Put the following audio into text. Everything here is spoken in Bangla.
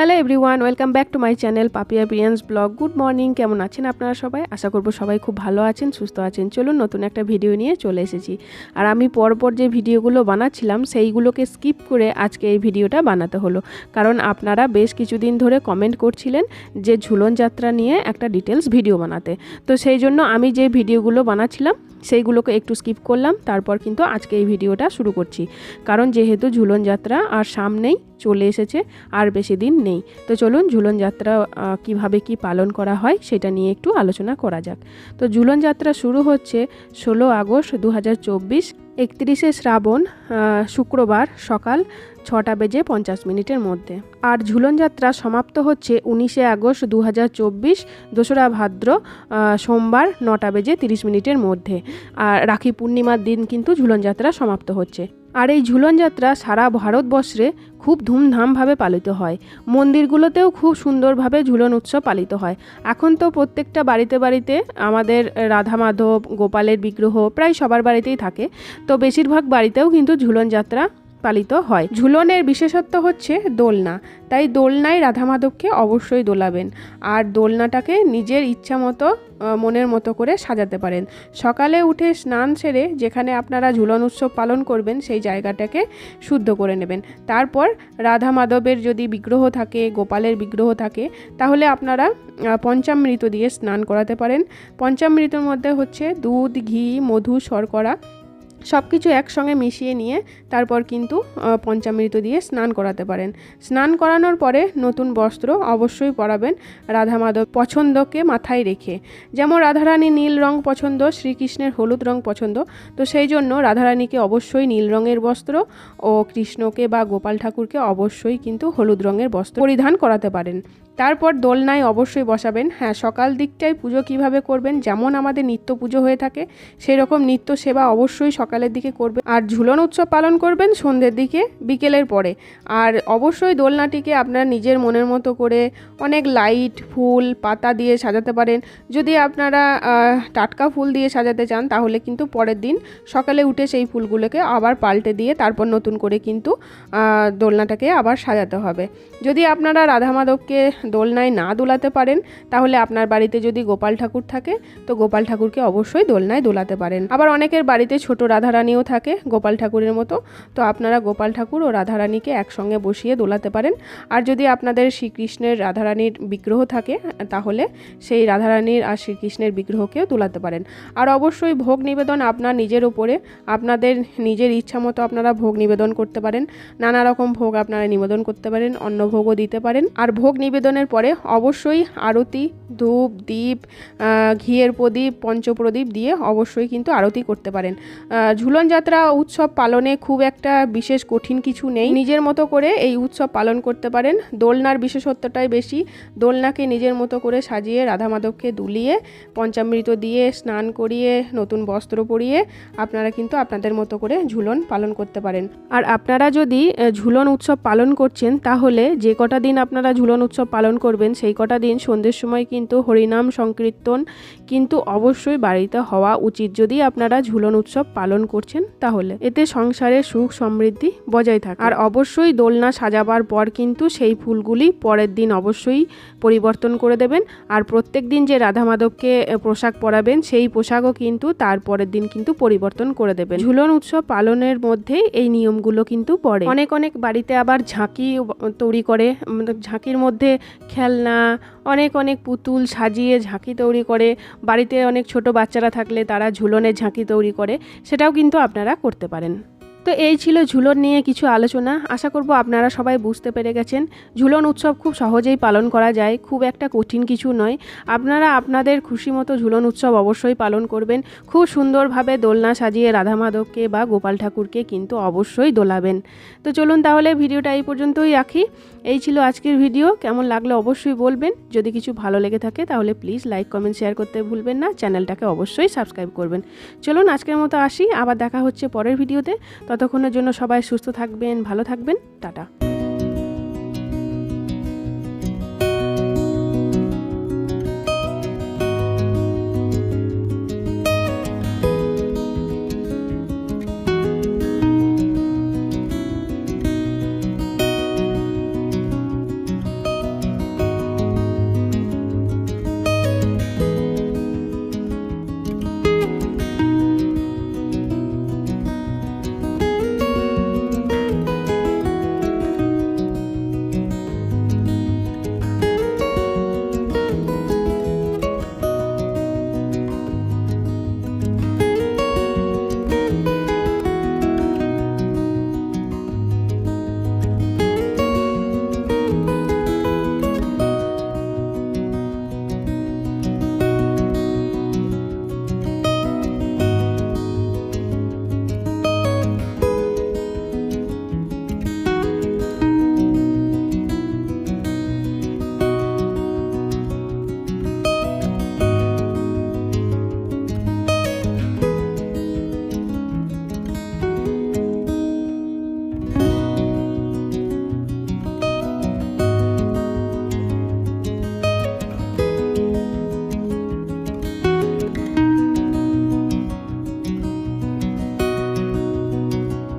Hello everyone welcome back to my channel Papiya Piyans blog good morning কেমন আছেন আপনারা সবাই? আশা করব সবাই খুব ভালো আছেন, সুস্থ আছেন। চলুন নতুন একটা ভিডিও নিয়ে চলে এসেছি। আর আমি পরপর যে ভিডিওগুলো বানাচ্ছিলাম, সেইগুলোকে স্কিপ করে আজকে এই ভিডিওটা বানাতে হলো। কারণ আপনারা বেশ কিছুদিন ধরে কমেন্ট করছিলেন যে ঝুলন যাত্রা নিয়ে একটা ডিটেলস ভিডিও বানাতে। তো সেই জন্য আমি যে ভিডিওগুলো বানাচ্ছিলাম সেইগুলোকে একটু স্কিপ করলাম, তারপর কিন্তু আজকে এই ভিডিওটা শুরু করছি। কারণ যেহেতু ঝুলন যাত্রা আর সামনেই চলে এসেছে, আর বেশি দিন নেই। তো চলুন ঝুলন যাত্রা কীভাবে কি পালন করা হয় সেটা নিয়ে একটু আলোচনা করা যাক। তো ঝুলন যাত্রা শুরু হচ্ছে ষোলো আগস্ট দু একত্রিশে শ্রাবণ শুক্রবার সকাল ছটা বেজে পঞ্চাশ মিনিটের মধ্যে। আর ঝুলন যাত্রা সমাপ্ত হচ্ছে উনিশে আগস্ট দু হাজার চব্বিশ, দোসরা ভাদ্র সোমবার নটা বেজে তিরিশ মিনিটের মধ্যে। আর রাখি পূর্ণিমার দিন কিন্তু ঝুলন যাত্রা সমাপ্ত হচ্ছে। আর এই ঝুলন যাত্রা সারা ভারতবর্ষে খুব ধুমধামভাবে পালিত হয়। মন্দিরগুলোতেও খুব সুন্দরভাবে ঝুলন উৎসব পালিত হয়। এখন তো প্রত্যেকটা বাড়িতে বাড়িতে আমাদের রাধা মাধব, গোপালের বিগ্রহ প্রায় সবার বাড়িতেই থাকে। তো বেশিরভাগ বাড়িতেও কিন্তু ঝুলন যাত্রা পালিত হয়। ঝুলনের বিশেষত্ব হচ্ছে দোলনা। তাই দোলনায় রাধা মাধবকে অবশ্যই দোলাবেন। আর দোলনাটাকে নিজের ইচ্ছা মতো মনের মতো করে সাজাতে পারেন। সকালে উঠে স্নান সেরে যেখানে আপনারা ঝুলন উৎসব পালন করবেন, সেই জায়গাটাকে শুদ্ধ করে নেবেন। তারপর রাধা মাধবের যদি বিগ্রহ থাকে, গোপালের বিগ্রহ থাকে, তাহলে আপনারা পঞ্চামৃত দিয়ে স্নান করাতে পারেন। পঞ্চামৃতর মধ্যে হচ্ছে দুধ, ঘি, মধু, শর্করা সব কিছু একসঙ্গে মিশিয়ে নিয়ে তারপর কিন্তু পঞ্চামৃত দিয়ে স্নান করাতে পারেন। স্নান করানোর পরে নতুন বস্ত্র অবশ্যই পরাবেন রাধা মাধব পছন্দকে মাথায় রেখে। যেমন রাধারানী নীল রং পছন্দ, শ্রীকৃষ্ণের হলুদ রং পছন্দ, তো সেই জন্য রাধারানীকে অবশ্যই নীল রঙের বস্ত্র ও কৃষ্ণকে বা গোপাল ঠাকুরকে অবশ্যই কিন্তু হলুদ রঙের বস্ত্র পরিধান করাতে পারেন। তারপর দোলনায় অবশ্যই বসাবেন। হ্যাঁ সকাল দিকটায় পুজো কীভাবে করবেন, যেমন আমাদের নিত্য পুজো হয়ে থাকে সেই রকম নিত্য সেবা অবশ্যই সকালের দিকে করবেন আর ঝুলন উৎসব পালন করবেন সন্ধ্যের দিকে, বিকেলের পরে। আর অবশ্যই দোলনাটিকে আপনার নিজের মনের মতো করে অনেক লাইট, ফুল, পাতা দিয়ে সাজাতে পারেন। যদি আপনারা টাটকা ফুল দিয়ে সাজাতে চান, তাহলে কিন্তু পরের দিন সকালে উঠে সেই ফুলগুলোকে আবার পাল্টে দিয়ে তারপর নতুন করে কিন্তু দোলনাটাকে আবার সাজাতে হবে। যদি আপনারা রাধা মাধবকে দোলনায় না দোলাতে পারেন, তাহলে আপনার বাড়িতে যদি গোপাল ঠাকুর থাকে, তো গোপাল ঠাকুরকে অবশ্যই দোলনায় দোলাতে পারেন। আবার অনেকের বাড়িতে ছোট রাধারানীও থাকে, গোপাল ঠাকুরের মতো। তো আপনারা গোপাল ঠাকুর ও রাধারানীকে একসঙ্গে বসিয়ে দোলাতে পারেন। আর যদি আপনাদের শ্রীকৃষ্ণের রাধারানীর বিগ্রহ থাকে, তাহলে সেই রাধারানীর আর শ্রীকৃষ্ণের বিগ্রহকেও দোলাতে পারেন। আর অবশ্যই ভোগ নিবেদন আপনার নিজের উপরে, আপনাদের নিজের ইচ্ছা মতো আপনারা ভোগ নিবেদন করতে পারেন। নানা রকম ভোগ আপনারা নিবেদন করতে পারেন, অন্ন ভোগও দিতে পারেন। আর ভোগ নিবেদনের পরে অবশ্যই আরতি, ধূপ দ্বীপ ঘিয়ের প্রদীপ, পঞ্চপ্রদীপ দিয়ে অবশ্যই কিন্তু আরতি করতে পারেন। ঝুলন যাত্রা উৎসব পালনে খুব একটা বিশেষ কঠিন কিছু নেই। নিজের মতো করে এই উৎসব পালন করতে পারেন। দোলনার বিশেষত্বটাই বেশি। দোলনাকে নিজের মতো করে সাজিয়ে রাধা মাধবকে দুলিয়ে, পঞ্চামৃত দিয়ে, স্নান করিয়ে, নতুন বস্ত্র পরিয়ে আপনারা কিন্তু আপনাদের মতো করে ঝুলন পালন করতে পারেন। আর আপনারা যদি ঝুলন উৎসব পালন করছেন, তাহলে যে কটা দিন আপনারা ঝুলন উৎসব পালন করবেন, সেই কটা দিন সন্ধ্যের সময় কিন্তু হরিনাম সংকীর্তন কিন্তু অবশ্যই বাড়িতে হওয়া উচিত। যদি আপনারা ঝুলন উৎসব পালন করছেন তাহলে। এতে সংসারে সুখ সমৃদ্ধি বজায় থাকে। আর অবশ্যই দোলনা সাজাবার পর কিন্তু সেই ফুলগুলি পরের দিন অবশ্যই পরিবর্তন করে দেবেন। আর প্রত্যেক দিন যে রাধা মাধবকে পোশাক পরাবেন, সেই পোশাকও কিন্তু তার পরের দিন কিন্তু পরিবর্তন করে দেবেন। ঝুলন উৎসব পালনের মধ্যে এই নিয়মগুলো কিন্তু পড়ে। অনেক অনেক বাড়িতে আবার ঝাঁকি তৈরি করে। ঝাঁকির মধ্যে খেলনা, অনেক অনেক পুতুল সাজিয়ে ঝাঁকি তৈরি করে। বাড়িতে অনেক ছোট বাচ্চারা থাকলে তারা ঝুলনের ঝাঁকি তৈরি করে। সেটাও কিন্তু আপনারা করতে পারেন। তো এই ছিল ঝুলন নিয়ে কিছু আলোচনা। আশা করব আপনারা সবাই বুঝতে পেরে গেছেন। ঝুলন উৎসব খুব সহজেই পালন করা যায়, খুব একটা কঠিন কিছু নয়। আপনারা আপনাদের খুশি মতো ঝুলন উৎসব অবশ্যই পালন করবেন। খুব সুন্দরভাবে দোলনা সাজিয়ে রাধা মাধবকে বা গোপাল ঠাকুরকে কিন্তু অবশ্যই দোলাবেন। তো চলুন তাহলে ভিডিওটা এই পর্যন্তই রাখি। এই ছিল আজকের ভিডিও। কেমন লাগল অবশ্যই বলবেন। যদি কিছু ভালো লেগে থাকে তাহলে প্লিজ লাইক, কমেন্ট, শেয়ার করতে ভুলবেন না। চ্যানেলটাকে অবশ্যই সাবস্ক্রাইব করবেন। চলুন আজকের মতো আসি। আবার দেখা হচ্ছে পরের ভিডিওতে। ততক্ষণের জন্য সবাই সুস্থ থাকবেন ভালো থাকবেন টাটা।